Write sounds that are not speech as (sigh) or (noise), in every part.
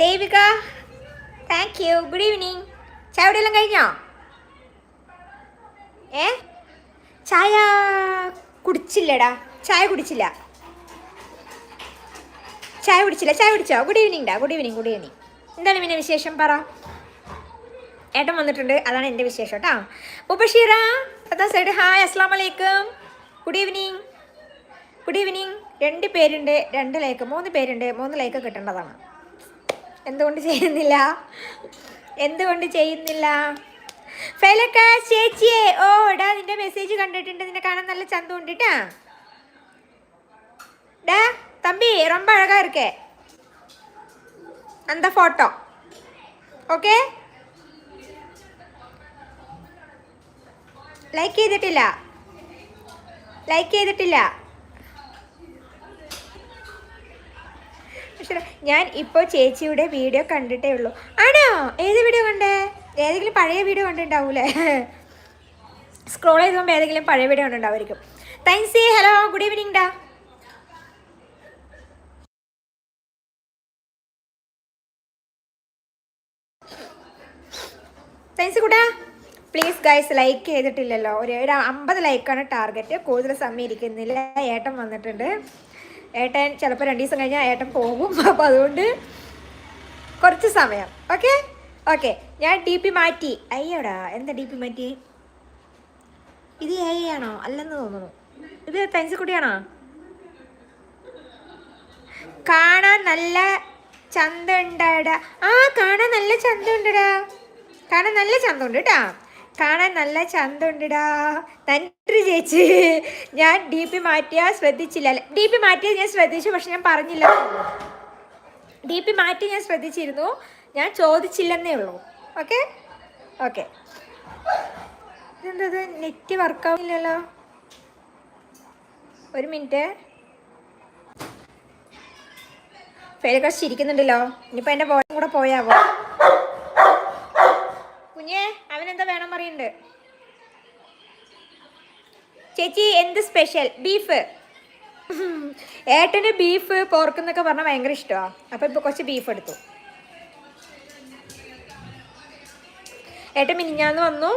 Devika thank you good evening ചായ കുടിയെല്ലാം കഴിഞ്ഞോ? ഏ? ചായ കുടിച്ചില്ലടാ. ചായ കുടിച്ചില്ല. ചായ കുടിച്ചില്ല. ചായ കുടിച്ചോ? ഗുഡ് ഈവനിങ് ഡാ ഗുഡ് ഈവനിങ് ഗുഡ് ഈവനിങ് എന്താണ് പിന്നെ വിശേഷം? പറ. ഏട്ടൻ വന്നിട്ടുണ്ട്. അതാണ് എന്റെ വിശേഷം കേട്ടോ ഉപഷീറ അതാ സൈഡ് ഹായ് അസ്സാം വലൈക്കും ഗുഡ് ഈവനിങ് ഗുഡ് ഈവനിങ് രണ്ട് പേരുണ്ട്. രണ്ട് ലൈക്ക് മൂന്ന് പേരുണ്ട്. മൂന്ന് ലൈക്ക് കിട്ടേണ്ടതാണ്. എന്തുകൊണ്ട് ചെയ്യുന്നില്ല എന്തുകൊണ്ട് ചെയ്യുന്നില്ല ഫെലക്ക ചേച്ചിയെ ഓ എടാ നിന്റെ മെസ്സേജ് കണ്ടിട്ടുണ്ട് നിന്നെ കാണാൻ നല്ല ചന്തമുണ്ട് ട്ടാ ഡാ തമ്പി ரொம்ப அழகா இருக்கே அந்த ഫോട്ടോ ഓക്കെ ലൈക്ക് ചെയ്തിട്ടില്ല ലൈക്ക് ചെയ്തിട്ടില്ല പക്ഷേ ഞാൻ ഇപ്പോൾ ചേച്ചിയുടെ വീഡിയോ കണ്ടിട്ടേ ഉള്ളൂ. ആണോ? ഏത് വീഡിയോ കണ്ടേ? ഏതെങ്കിലും പഴയ വീഡിയോ കണ്ടിട്ടുണ്ടാവൂലേ? സ്ക്രോൾ ചെയ്ത് പോകുമ്പോൾ ഏതെങ്കിലും പഴയ വീഡിയോ കണ്ടിട്ടുണ്ടാവുമായിരിക്കും. താങ്ക്സ് ഹലോ ഗുഡ് ഈവനിങ് ഡാ. താങ്ക്സ് കൂട്ടാ. പ്ലീസ് ഗൈസ് ലൈക്ക് ചെയ്തിട്ടില്ലല്ലോ. ഒരു ഒരു അമ്പത് ലൈക്കാണ് ടാർഗറ്റ് കൂടുതൽ സമയം ഇരിക്കുന്നില്ല. ഏട്ടൻ വന്നിട്ടുണ്ട്. ഏട്ടൻ ചിലപ്പോൾ രണ്ട് ദിവസം കഴിഞ്ഞാൽ ഏട്ടൻ പോകും. അപ്പോൾ അതുകൊണ്ട് കുറച്ച് സമയം. ഓക്കെ ഓക്കെ ഞാൻ ഡി പി മാറ്റി. അയ്യോടാ എന്താ ഡി പി മാറ്റി? ഇത് എ അല്ലെന്ന് തോന്നുന്നു. ഇത് താങ്ക്സ് കുട്ടിയാണോ? കാണാൻ നല്ല ചന്തമുണ്ടടാ. ആ കാണാൻ നല്ല ചന്തമുണ്ടടാ. കാണാൻ നല്ല ചന്തമുണ്ട് കേട്ടാ. കാണാൻ നല്ല ചന്തമുണ്ടടാ. നന്ദി ചേച്ചി. ഞാൻ ഡി പി മാറ്റിയാ ശ്രദ്ധിച്ചില്ല. ഡി പി മാറ്റിയത് ഞാൻ ശ്രദ്ധിച്ചു പക്ഷെ ഞാൻ പറഞ്ഞില്ല. ഡി പി മാറ്റി ഞാൻ ശ്രദ്ധിച്ചിരുന്നു. ഞാൻ ചോദിച്ചില്ലെന്നേ ഉള്ളൂ. ഓക്കെ? ഓക്കെ. ഇതെന്തത്? നെറ്റ് വർക്കാവില്ലല്ലോ ഒരു മിനിറ്റ്. ഫേലക്ക ചിരിക്കുന്നുണ്ടല്ലോ. ഇനിയിപ്പോൾ എന്റെ ബോയം കൂടെ പോയാവോ? കുഞ്ഞേ അവനെന്താ വേണം പറയുന്നുണ്ട് ചേച്ചി എന്ത് സ്പെഷ്യൽ ബീഫ് ഏട്ടന് ബീഫ് പോർക്ക് എന്നൊക്കെ പറഞ്ഞാൽ ഭയങ്കര ഇഷ്ടമാണ് അപ്പോൾ ഇപ്പോൾ കുറച്ച് ബീഫ് എടുത്തു. ഏട്ടൻ മിനിഞ്ഞാന്ന് വന്നു.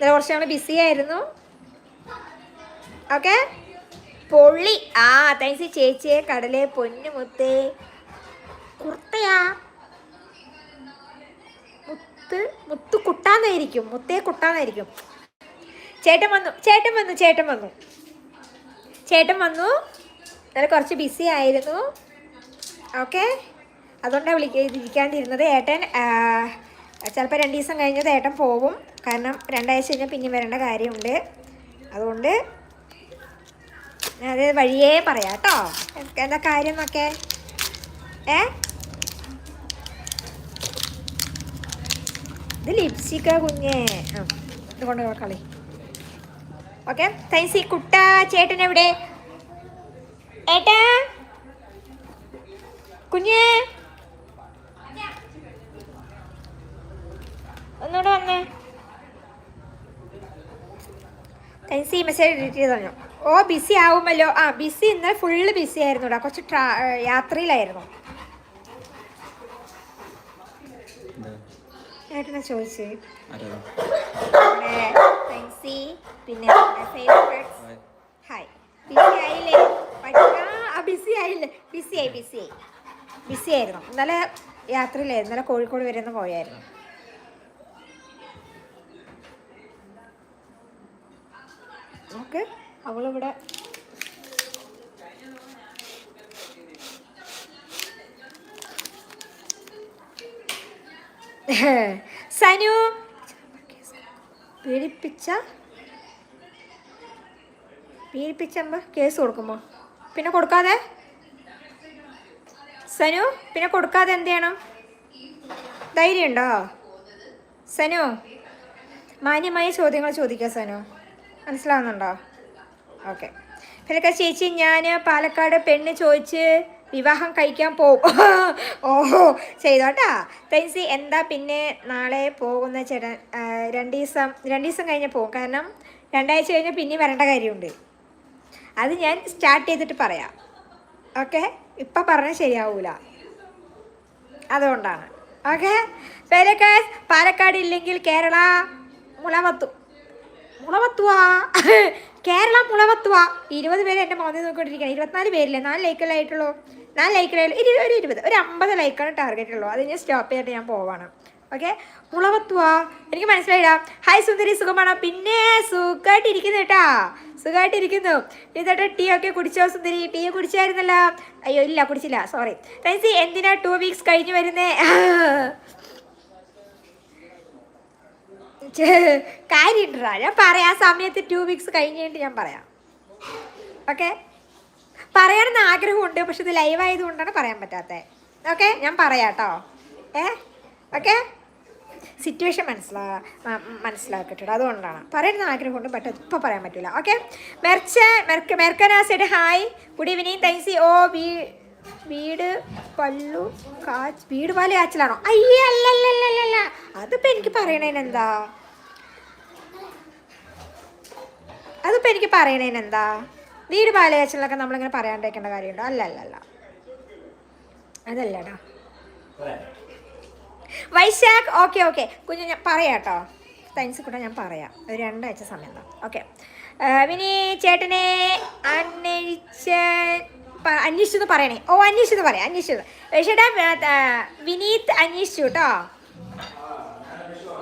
കുറച്ച് ഞങ്ങൾ ബിസി ആയിരുന്നു. ഓക്കെ? പൊള്ളി. ആ താങ്ക്സ് ചേച്ചിയെ കടലെ പൊന്നുമുത്തേ കുർത്തയാ. മുത്ത് മുത്ത് കുട്ടാന്നായിരിക്കും. മുത്തേ കുട്ടാന്നായിരിക്കും. ചേട്ടൻ വന്നു. ചേട്ടൻ വന്നു. ചേട്ടൻ വന്നു. ചേട്ടൻ വന്നു. ഇന്നലെ കുറച്ച് ബിസി ആയിരുന്നു. ഓക്കെ അതുകൊണ്ടാണ് വിളിക്കാതിരിക്കാണ്ടിരുന്നത് ഏട്ടൻ ചിലപ്പോൾ രണ്ട് ദിവസം കഴിഞ്ഞത് ഏട്ടൻ പോകും കാരണം രണ്ടാഴ്ച കഴിഞ്ഞാൽ പിന്നെ വരേണ്ട കാര്യമുണ്ട്. അതുകൊണ്ട് അത് വഴിയേ പറയാം കേട്ടോ. എന്താ കാര്യം എന്നൊക്കെ ഏ? ഇത് ലിപ്സ്റ്റിക്കാ കുഞ്ഞേ. ആ ഇത് കൊണ്ട് കളി. ഓക്കെ തൈസി കുട്ട. ചേട്ടൻ എവിടെ? ഏട്ടാ? കുഞ്ഞേ? ഒന്നുകൂടെ വന്നേ. തൈസി മെസ്സേജ് ഡിലീറ്റ് ചെയ്ത് പറഞ്ഞു ഓ ബിസി ആവുമല്ലോ. ആ ബിസി ഇന്നലെ ഫുള്ള് ബിസി ആയിരുന്നു കേട്ടോ കുറച്ച് ട്രാ യാത്രയിലായിരുന്നു. ഏട്ടനെ ചോദിച്ചു. ഫെൻസി പിന്നെ ഹായ് ബിസി ആയില്ലേ? പഠിക്കാ? ആ ബിസി ആയില്ലേ? ബിസി ആയി ബിസി ആയി. ബിസി ആയിരുന്നു. ഇന്നലെ യാത്രയിലായിരുന്നു. ഇന്നലെ കോഴിക്കോട് വരെ ഒന്ന് പോയായിരുന്നു. നമുക്ക് അവളിവിടെ (laughs) സനു. പീഡിപ്പിച്ച പീഡിപ്പിച്ചമ്പ കേസ് കൊടുക്കുമോ? പിന്നെ കൊടുക്കാതെ? സനു പിന്നെ കൊടുക്കാതെ എന്ത് ചെയ്യണം? ധൈര്യമുണ്ടോ സനു മാന്യമായ ചോദ്യങ്ങൾ ചോദിക്കുക സനു. മനസ്സിലാവുന്നുണ്ടോ? ഓക്കെ. പിന്നെ ചേച്ചി ഞാൻ പാലക്കാട് പെണ്ണ് ചോദിച്ച് വിവാഹം കഴിക്കാൻ പോകും. (laughs) ഓഹോ ചെയ്തോട്ടാ. തെൻസി എന്താ പിന്നെ നാളെ പോകുന്ന ചേട്ടൻ രണ്ട് ദിവസം രണ്ട് ദിവസം കഴിഞ്ഞ് പോകും. കാരണം രണ്ടാഴ്ച കഴിഞ്ഞാൽ പിന്നെ വരേണ്ട കാര്യമുണ്ട്. അത് ഞാൻ സ്റ്റാർട്ട് ചെയ്തിട്ട് പറയാം. ഓക്കെ? ഇപ്പം പറഞ്ഞാൽ ശരിയാവൂല. അതുകൊണ്ടാണ്. ഓക്കെ? പേരൊക്കെ പാലക്കാട് ഇല്ലെങ്കിൽ കേരള മുളവത്തു. മുളവത്തുവാ. കേരള മുളവത്വ ഇരുപത് പേര് എന്റെ മോനെ നോക്കിക്കൊണ്ടിരിക്കുകയാണ്. ഇരുപത്തിനാല് പേരില്ലേ? നാല് ലൈക്കല്ലേ ആയിട്ടുള്ളൂ. നാല് ലൈക്കല്ലേ ഇരു ഒരു ഇരുപത്. ഒരു അമ്പത് ലൈക്കാണ് ടാർഗറ്റ് ഉള്ളൂ അത് ഞാൻ സ്റ്റോപ്പ് ചെയ്തിട്ട് ഞാൻ പോവാണ്. ഓക്കെ മുളവത്വ എനിക്ക് മനസ്സിലായില്ല. ഹായ് സുന്ദരി. സുഖമാണോ? പിന്നെ സുഖമായിട്ടിരിക്കുന്നു കേട്ടാ. സുഖമായിട്ടിരിക്കുന്നു ഇതോട്ട് ടീ ഒക്കെ കുടിച്ചോ സുന്ദരി? ടീ കുടിച്ചായിരുന്നല്ലോ? അയ്യോ ഇല്ല കുടിച്ചില്ല. സോറി റൈസി എന്തിനാ ടു വീക്സ് കഴിഞ്ഞ് വരുന്നേ? (laughs) കാര്യണ്ടാ ഞാൻ പറയാം ആ സമയത്ത് ടു വീക്സ് കഴിഞ്ഞിട്ട് ഞാൻ പറയാം. ഓക്കെ പറയണമെന്ന് ആഗ്രഹമുണ്ട് പക്ഷെ ഇത് ലൈവ് ആയതുകൊണ്ടാണ് പറയാൻ പറ്റാത്തത് ഓക്കെ ഞാൻ പറയാം കേട്ടോ. ഏ ഓക്കെ സിറ്റുവേഷൻ മനസ്സിലാ മനസ്സിലാക്കിയിട്ടുണ്ട് അതുകൊണ്ടാണ്. പറയുന്ന ആഗ്രഹമുണ്ട് ബട്ട് ഇപ്പോൾ പറയാൻ പറ്റില്ല ഓക്കെ മെർച്ച മെർക്ക മെർക്കനാസയുടെ ഹായ് ഗുഡ് ഈവനിങ് തൈസി ഓ വീ വീട് പല്ലു കാച്ച് വീട് പാൽ കാച്ചിലാണോ? അയ്യേ അല്ലല്ലല്ലല്ല അതിപ്പോൾ എനിക്ക് പറയണേനെന്താ? അതിപ്പോൾ എനിക്ക് പറയണേന് എന്താ? വീട് പാൽ കാച്ചിലൊക്കെ നമ്മളിങ്ങനെ പറയാണ്ടിരിക്കേണ്ട കാര്യമുണ്ടോ? അല്ല അല്ല അല്ല. അതല്ലടാ വൈശാഖ് ഓക്കെ ഓക്കെ. കുഞ്ഞു ഞാൻ പറയാം കേട്ടോ തനിച്ച് കൂടെ ഞാൻ പറയാം. ഒരു രണ്ടാഴ്ച സമയം തന്നെ ഓക്കെ വിനി ചേട്ടനെ അന്വേഷിച്ച അന്വേഷിച്ചത് പറയണേ. ഓ അന്വേഷിച്ചെന്ന് പറയാം അന്വേഷിച്ചത് ചേട്ടാ വിനീത് അന്വേഷിച്ചു കേട്ടോ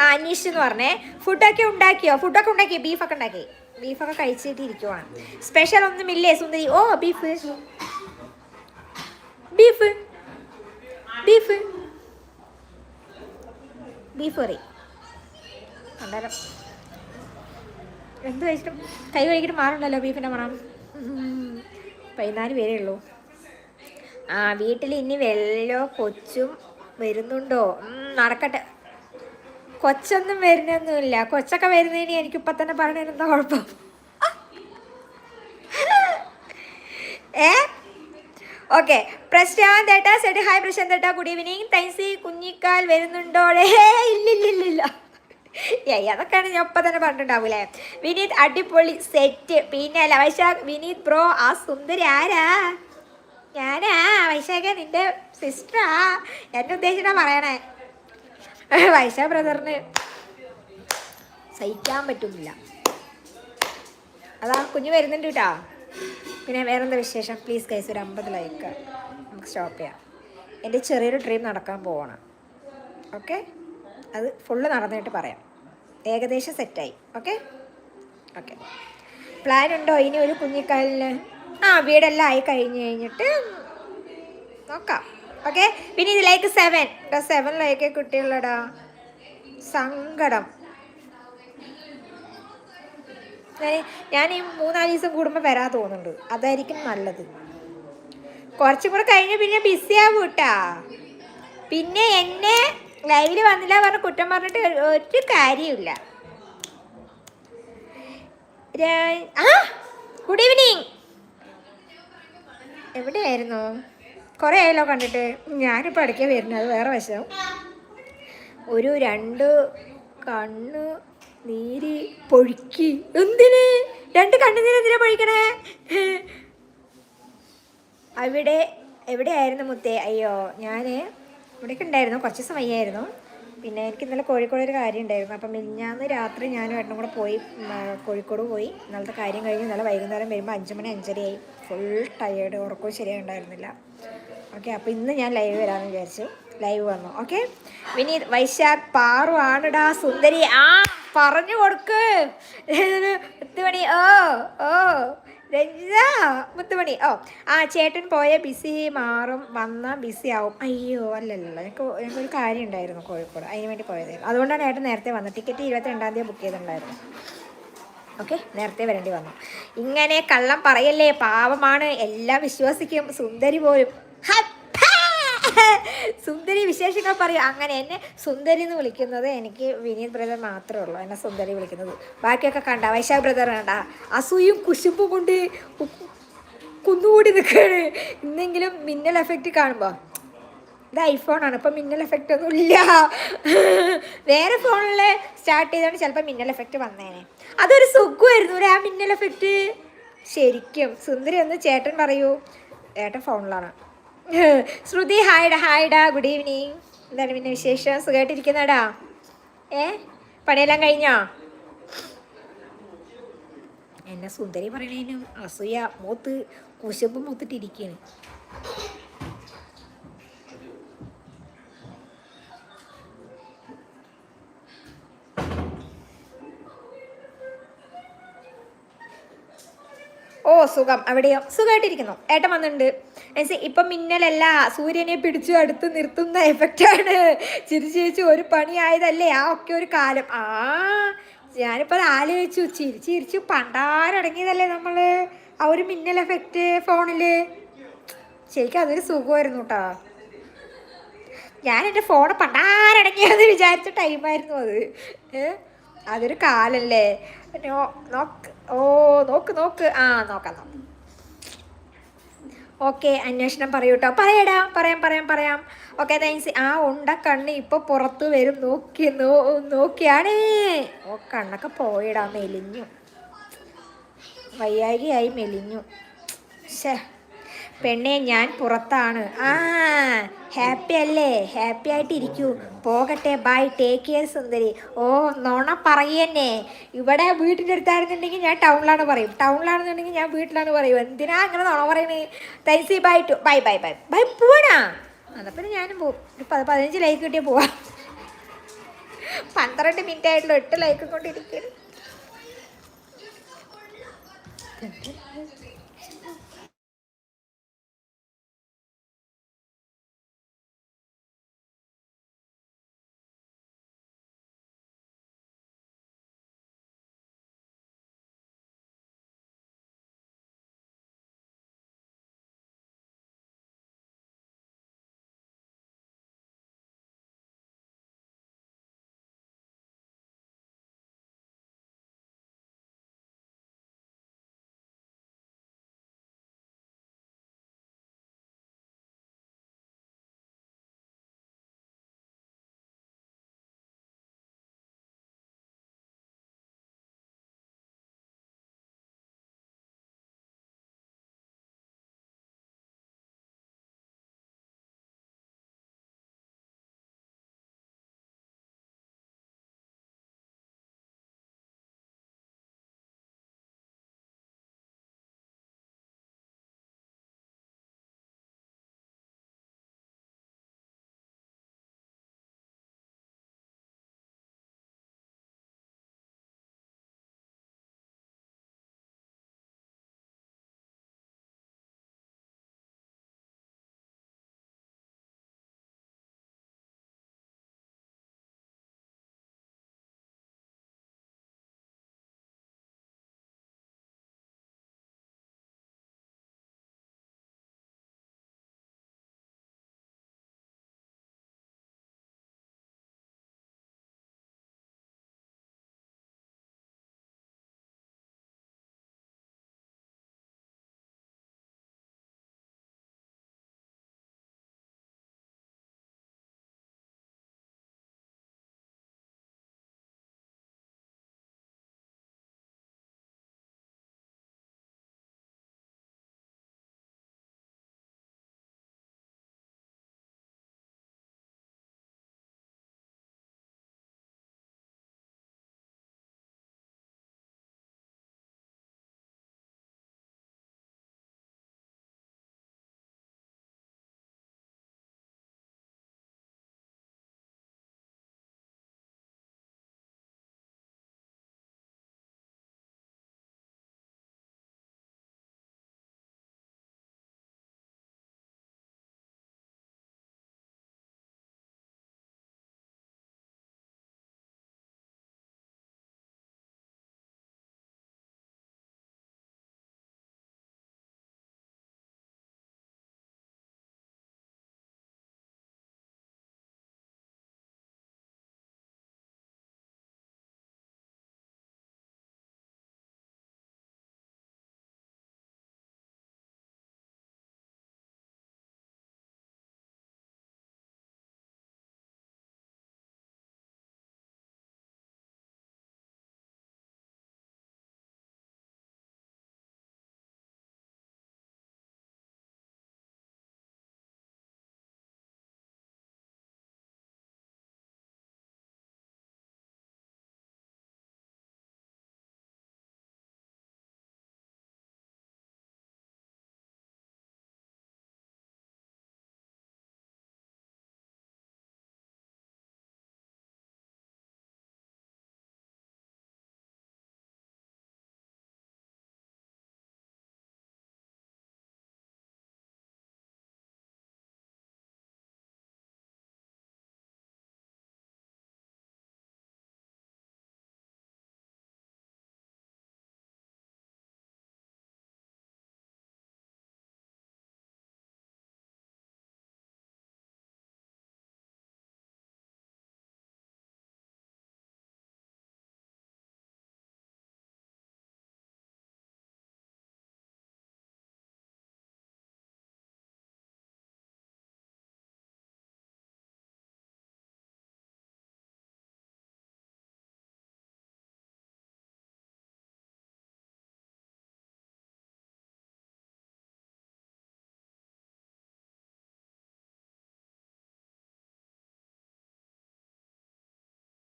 ആ അന്വേഷിച്ചെന്ന് പറഞ്ഞേ. ഫുഡൊക്കെ ഉണ്ടാക്കിയോ? ഫുഡൊക്കെ ഉണ്ടാക്കി ബീഫൊക്കെ ഉണ്ടാക്കി? ബീഫൊക്കെ കഴിച്ചിട്ട് ഇരിക്കുവാണ് സ്പെഷ്യൽ ഒന്നുമില്ലേ സുന്ദരി? ഓ beef. Beef. Beef. Beef curry. അന്നേരം എന്ത് കഴിച്ചിട്ടും കൈ കഴിക്കിട്ട് മാറുണ്ടല്ലോ ബീഫിന്റെ മണം. പതിനാല് പേരേ ഉള്ളൂ. ആ വീട്ടിൽ ഇനി വെല്ലോ കൊച്ചും വരുന്നുണ്ടോ? നടക്കട്ടെ. കൊച്ചൊന്നും വരുന്നൊന്നുമില്ല. കൊച്ചൊക്കെ വരുന്നതിന് എനിക്ക് ഇപ്പൊ തന്നെ പറഞ്ഞതിന് എന്താ കുഴപ്പം? ഏ? ഓക്കെ. പ്രശാന്ത് ഏട്ടാ സെറ്റ് ഹായ് പ്രശാന്ത് ഏട്ടാ ഗുഡ് ഈവനിങ്. തൈസി കുഞ്ഞിക്കാൽ വരുന്നുണ്ടോടെ ഇല്ലില്ലില്ലില്ല ഏയ് അതൊക്കെയാണ് ഞാൻ ഒപ്പം തന്നെ പറഞ്ഞിട്ടുണ്ടാവൂലേ? വിനീത് അടിപൊളി സെറ്റ് പിന്നെ അല്ല വൈശാഖ് വിനീത് ബ്രോ ആ സുന്ദരി ആരാ? ഞാനാ. വൈശാഖ നിന്റെ സിസ്റ്ററാ എന്നെ ഉദ്ദേശിച്ചാ പറയണേ. (laughs) വൈശാഖ് ബ്രദറിന് സഹിക്കാൻ പറ്റുന്നില്ല. അതാ കുഞ്ഞു വരുന്നുണ്ട് കേട്ടോ പിന്നെ വേറെന്താ വിശേഷം? പ്ലീസ് കൈസ് ഒരു അമ്പത് ലൈക്ക് നമുക്ക് സ്റ്റോപ്പ് ചെയ്യാം. എന്റെ ചെറിയൊരു ഡ്രീം നടക്കാൻ പോവാണ്. ഓക്കെ അത് ഫുള്ള് നടന്നിട്ട് പറയാം. ഏകദേശം സെറ്റായി ഓക്കെ ഓക്കെ പ്ലാൻ ഉണ്ടോ? ഇനി ഒരു കുഞ്ഞിക്കാലിന്? ആ വീടെല്ലാം ആയി കഴിഞ്ഞ് കഴിഞ്ഞിട്ട് നോക്കാം. ഓക്കെ? പിന്നെ ഇതിലേക്ക് ലൈക്ക് സെവൻ സെവൻ ലൈക്ക് കുട്ടികളുടെടാ സങ്കടം. ഞാൻ ഈ മൂന്നാൽ ദിവസം കൂടുമ്പോൾ വരാൻ തോന്നുന്നുണ്ട്. അതായിരിക്കും നല്ലത്. കുറച്ചും കൂടെ കഴിഞ്ഞ് പിന്നെ ബിസി ആവും കേട്ടാ പിന്നെ എന്നെ ലൈവിൽ വന്നില്ല പറഞ്ഞ കുറ്റം പറഞ്ഞിട്ട് ഒരു കാര്യമില്ല ആ ഗുഡ് ഈവനിങ് എവിടെയായിരുന്നു? കുറേ ആയല്ലോ കണ്ടിട്ട്. ഞാനിപ്പോൾ ഇടയ്ക്ക് വരുന്നത് വേറെ വശം. ഒരു രണ്ട് കണ്ണ് നീര് പൊഴിക്ക്. എന്തിന്? രണ്ട് കണ്ണുനീര് എന്തിനാ പൊഴിക്കണേ? അവിടെ എവിടെയായിരുന്നു മുത്തേ? അയ്യോ ഞാൻ ഇവിടേക്ക് ഉണ്ടായിരുന്നു കുറച്ച് സമയമായിരുന്നു പിന്നെ എനിക്ക് ഇന്നലെ കോഴിക്കോട് ഒരു കാര്യം ഉണ്ടായിരുന്നു. അപ്പം മിഞ്ഞാന്ന് രാത്രി ഞാനും ഏട്ടനും കൂടെ പോയി കോഴിക്കോട് പോയി. ഇന്നലത്തെ കാര്യം കഴിഞ്ഞ് ഇന്നലെ വൈകുന്നേരം വരുമ്പോൾ അഞ്ച് മണി അഞ്ചരയായി. ഫുൾ ടയേർഡ് ഉറക്കവും ശരിയായിട്ടുണ്ടായിരുന്നില്ല ഓക്കെ അപ്പോൾ ഇന്ന് ഞാൻ ലൈവ് വരാമെന്ന് വിചാരിച്ചു. ലൈവ് വന്നു. ഓക്കെ വിനീത് വൈശാഖ് പാറു ആണടാ സുന്ദരി. ആ പറഞ്ഞു കൊടുക്ക്. മുത്തുമണി? ഓ ഓ. രഞ്ജിത മുത്തുമണി. ഓ ആ ചേട്ടൻ പോയ ബിസി മാറും വന്ന ബിസി ആവും. അയ്യോ അല്ലല്ലോ എനിക്ക് എനിക്കൊരു കാര്യം ഉണ്ടായിരുന്നു കോഴിക്കോട്. അതിന് വേണ്ടി പോയതായിരുന്നു. അതുകൊണ്ടാണ് ഏട്ടൻ നേരത്തെ വന്നത്. ടിക്കറ്റ് ഇരുപത്തി രണ്ടാം തീയതി ബുക്ക് ചെയ്തിട്ടുണ്ടായിരുന്നു. ഓക്കെ നേരത്തെ വരേണ്ടി വന്നു. ഇങ്ങനെ കള്ളം പറയല്ലേ? പാവമാണ്. എല്ലാം വിശ്വസിക്കും. സുന്ദരി പോലും! സുന്ദരി വിശേഷങ്ങൾ പറയും. അങ്ങനെ എന്നെ സുന്ദരി എന്ന് വിളിക്കുന്നത് എനിക്ക് വിനീത് ബ്രദർ മാത്രമേ ഉള്ളൂ. എന്നെ സുന്ദരി വിളിക്കുന്നത്. ബാക്കിയൊക്കെ കണ്ട. വൈശാഖ് ബ്രദർ കണ്ട. അസൂയും കുശുമ്പും കൊണ്ട് കുന്നുകൂടി നിൽക്കുകയാണ്. ഇന്നെങ്കിലും മിന്നൽ എഫക്റ്റ് കാണുമ്പോൾ ഇത് ഐഫോണാണ് ഇപ്പം മിന്നൽ എഫക്റ്റ് ഒന്നും ഇല്ല. വേറെ ഫോണിൽ സ്റ്റാർട്ട് ചെയ്തോണ്ട് ചിലപ്പോൾ മിന്നൽ എഫക്റ്റ് വന്നേനെ. അതൊരു സുഖമായിരുന്നു അല്ലേ ആ മിന്നൽ എഫക്റ്റ് ശരിക്കും. സുന്ദരി ഒന്ന് ചേട്ടൻ പറയൂ. ഏട്ടൻ ഫോണിലാണ് (laughs) ശ്രുതി ഹായ്ഡാ ഹായ്ഡാ ഗുഡ് ഈവനിങ്. എന്താണ് പിന്നെ വിശേഷം? സുഖമായിട്ടിരിക്കുന്നടാ ഏ? പണിയെല്ലാം കഴിഞ്ഞോ? എന്നെ സുന്ദരി പറയണേനും അസൂയ മൂത്ത് കുശുമ്പ് മൂത്തിട്ടിരിക്കുകയാണ് ഓ സുഖം. അവിടെയോ? സുഖമായിട്ടിരിക്കുന്നു ഏട്ടൻ വന്നിട്ടുണ്ട്. ഇപ്പം മിന്നലല്ല. സൂര്യനെ പിടിച്ചു അടുത്ത് നിർത്തുന്ന എഫക്റ്റാണ് ചിരിച്ചു ചിരിച്ചു ഒരു പണിയായതല്ലേ ആ ഒക്കെ ഒരു കാലം. ആ ഞാനിപ്പോൾ അത് ആലോചിച്ചു. ചിരിച്ചു ചിരിച്ചു പണ്ടാരടങ്ങിയതല്ലേ നമ്മൾ ആ ഒരു മിന്നൽ എഫക്റ്റ് ഫോണിൽ ശരിക്കും അതൊരു സുഖമായിരുന്നു കേട്ടോ ഞാൻ എന്റെ ഫോൺ പണ്ടാരടങ്ങിയെന്ന് വിചാരിച്ച ടൈമായിരുന്നു അത്? അതൊരു കാലല്ലേ? നോക്ക് ഓ നോക്ക് നോക്ക്. ആ ഓക്കെ അന്വേഷണം പറയൂ കേട്ടോ പറയടാ പറയാം പറയാം പറയാം. ഓക്കെ താങ്ക്സ് ആ ഉണ്ട കണ്ണ് ഇപ്പോൾ പുറത്ത് വരും. നോക്കി നോ നോക്കിയാണേ. ഓ കണ്ണൊക്കെ പോയിടാ മെലിഞ്ഞു. വയ്യാകിയായി മെലിഞ്ഞു. ശേ പെണ്ണെ ഞാൻ പുറത്താണ്. ആ ഹാപ്പി അല്ലേ? ഹാപ്പി ആയിട്ട് ഇരിക്കൂ പോകട്ടെ ബൈ ടേക്ക് കെയർ സുന്ദരി. ഓ നോണ പറയന്നെ. ഇവിടെ വീട്ടിന്റെ അടുത്തായിരുന്നുണ്ടെങ്കിൽ ഞാൻ ടൗണിലാണ് പറയും. ടൗണിലാണെന്നുണ്ടെങ്കിൽ ഞാൻ വീട്ടിലാണ് പറയും. എന്തിനാ അങ്ങനെ നോണ പറയണേ? തൈസി bye to bye bye bye. Bye എന്നാൽ പിന്നെ ഞാനും പോവും. ഒരു പത് പതിനഞ്ച് ലൈക്ക് കിട്ടിയാൽ പോവാം. പന്ത്രണ്ട് മിനിറ്റ് ആയിട്ടുള്ള. എട്ട് ലൈക്ക് കൊണ്ടിരിക്കുന്നു.